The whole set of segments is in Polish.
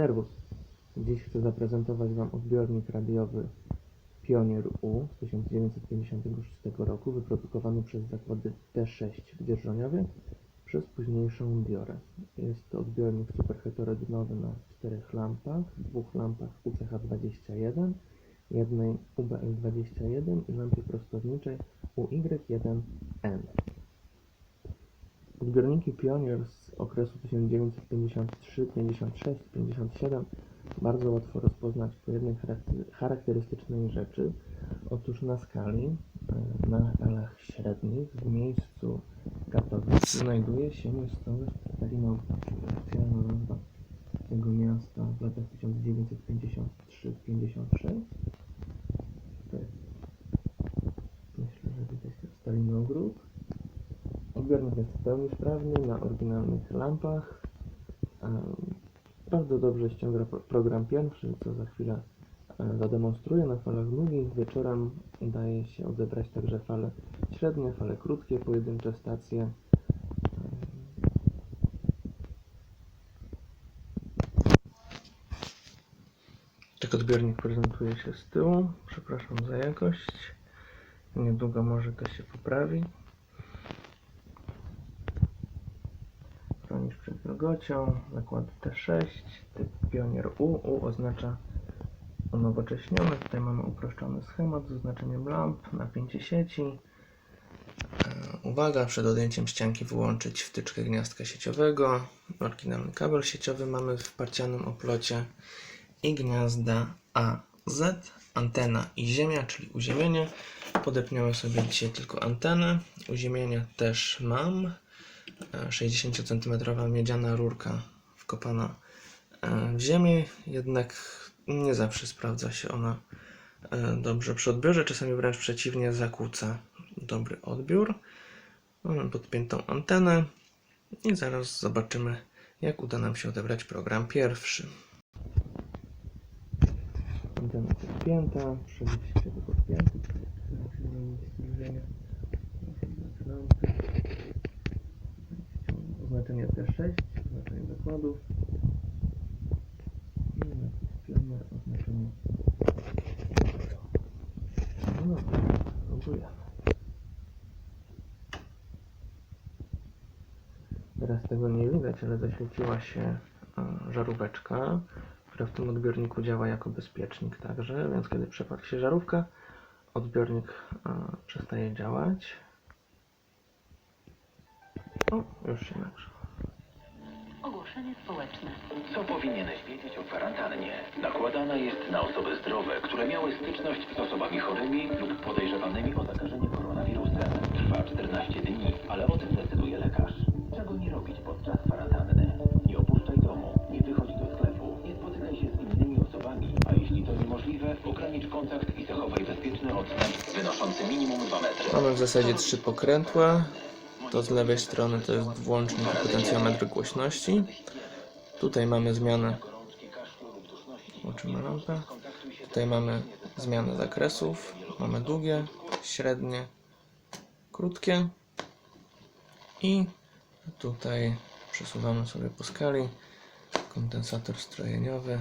Serwus. Dziś chcę zaprezentować Wam odbiornik radiowy Pionier U z 1956 roku, wyprodukowany przez zakłady T6 w Dzierżoniowie przez późniejszą Diorę. Jest to odbiornik superheterodynowy na czterech lampach, dwóch lampach UCH21, jednej UBL21 i lampie prostowniczej UY1N. Odbiorniki Pionier z okresu 1953, 56, 57 bardzo łatwo rozpoznać po jednej charakter- charakterystycznej rzeczy. Otóż na skali, e, na falach średnich, w miejscu Katowic znajduje się czyli oficjalna nazwa tego miasta w latach 1953-56. To jest, myślę, że widać ten Stalinogród. Jest w pełni sprawny na oryginalnych lampach. Bardzo dobrze ściąga pro- program pierwszy, co za chwilę e, zademonstruję na falach długich. Wieczorem udaje się odebrać także fale średnie, fale krótkie, pojedyncze stacje. Tak odbiornik prezentuje się z tyłu. Przepraszam za jakość. Niedługo może to się poprawi. Wilgocią, zakład T6, typ Pionier U. U oznacza unowocześniony. Tutaj mamy uproszczony schemat z oznaczeniem lamp, napięcie sieci. E, Uwaga, przed odjęciem ścianki wyłączyć wtyczkę gniazdka sieciowego. Oryginalny kabel sieciowy mamy w parcianym oplocie i gniazda A, Z, antena i ziemia, czyli uziemienie. Podepniemy sobie dzisiaj tylko antenę. Uziemienie też mam. 60 cm miedziana rurka wkopana e, w ziemię, jednak nie zawsze sprawdza się ona e, dobrze przy odbiorze, czasami wręcz przeciwnie zakłóca dobry odbiór. Mamy podpiętą antenę i zaraz zobaczymy jak uda nam się odebrać program pierwszy. Antena podpięta, przejście do podpięty. Oznaczenie T6, oznaczenie zakładów. I napis pioner, oznaczenie No dobra, próbujemy. Teraz tego nie widać, ale zaświeciła się e, żaróweczka, która w tym odbiorniku działa jako bezpiecznik także, więc kiedy przepali się żarówka, odbiornik e, przestaje działać. O, już się nagrzewa. Ogłoszenie społeczne. Co powinieneś wiedzieć o kwarantannie? Nakładana jest na osoby zdrowe, które miały styczność z osobami chorymi lub podejrzewanymi o zakażenie koronawirusem. Trwa 14 dni, ale o tym decyduje lekarz. Czego nie robić podczas kwarantanny? Nie opuszczaj domu, nie wychodź do sklepu, nie spotykaj się z innymi osobami, a jeśli to niemożliwe, ogranicz kontakt i zachowaj bezpieczny odstęp wynoszący minimum 2 metry. Mamy w zasadzie trzy pokrętła. To z lewej strony to jest włącznik potencjometr głośności. Tutaj mamy zmianę. Włączymy lampę. Tutaj mamy zmianę zakresów. Mamy długie, średnie, krótkie. I tutaj przesuwamy sobie po skali kondensator strojeniowy.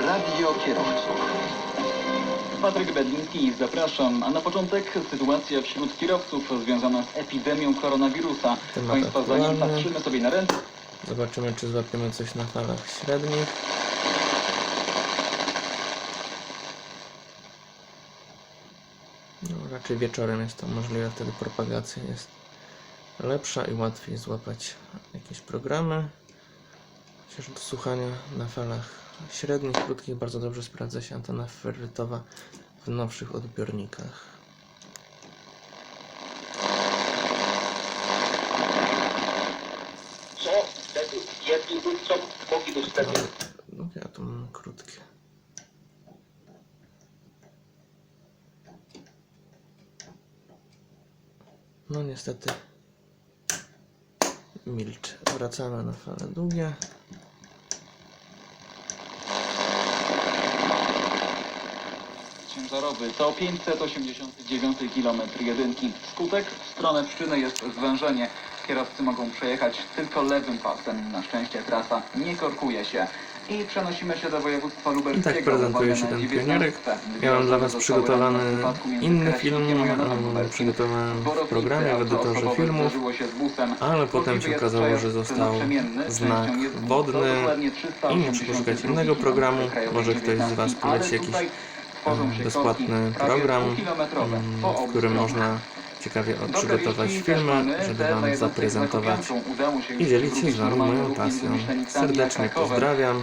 Radio kierowców. Patryk Bedliński, zapraszam. A na początek sytuacja wśród kierowców związana z epidemią koronawirusa. Temat Państwa zdaniem aktualny. patrzymy sobie na ręce. Zobaczymy, czy złapiemy coś na falach średnich. No, raczej wieczorem jest to możliwe, wtedy propagacja jest lepsza i łatwiej złapać jakieś programy. Chociaż do słuchania na falach średnich, krótkich bardzo dobrze sprawdza się antena ferrytowa w nowszych odbiornikach. Co wtedy jedni są mogli być wtedy No ja tu mam krótkie. No niestety milczy. Wracamy na fale długie. Ciężarowy to 589 km jedynki. Skutek w stronę przyczyny jest zwężenie. Kierowcy mogą przejechać tylko lewym pasem. Na szczęście trasa nie korkuje się. I przenosimy się do województwa lubelskiego. I tak prezentuje się ten 19. pionierek. Miałem dla Was przygotowany inny film, przygotowałem w programie w edytorze filmów, ale potem się okazało, że został znak wodny i 382 muszę poszukać innego programu. Może ktoś z Was poleci jakiś bezpłatny korki prawie program, mm, w którym można ciekawie przygotować filmy, żeby że Wam zaprezentować i dzielić się z Wami moją pasją. Serdecznie pozdrawiam.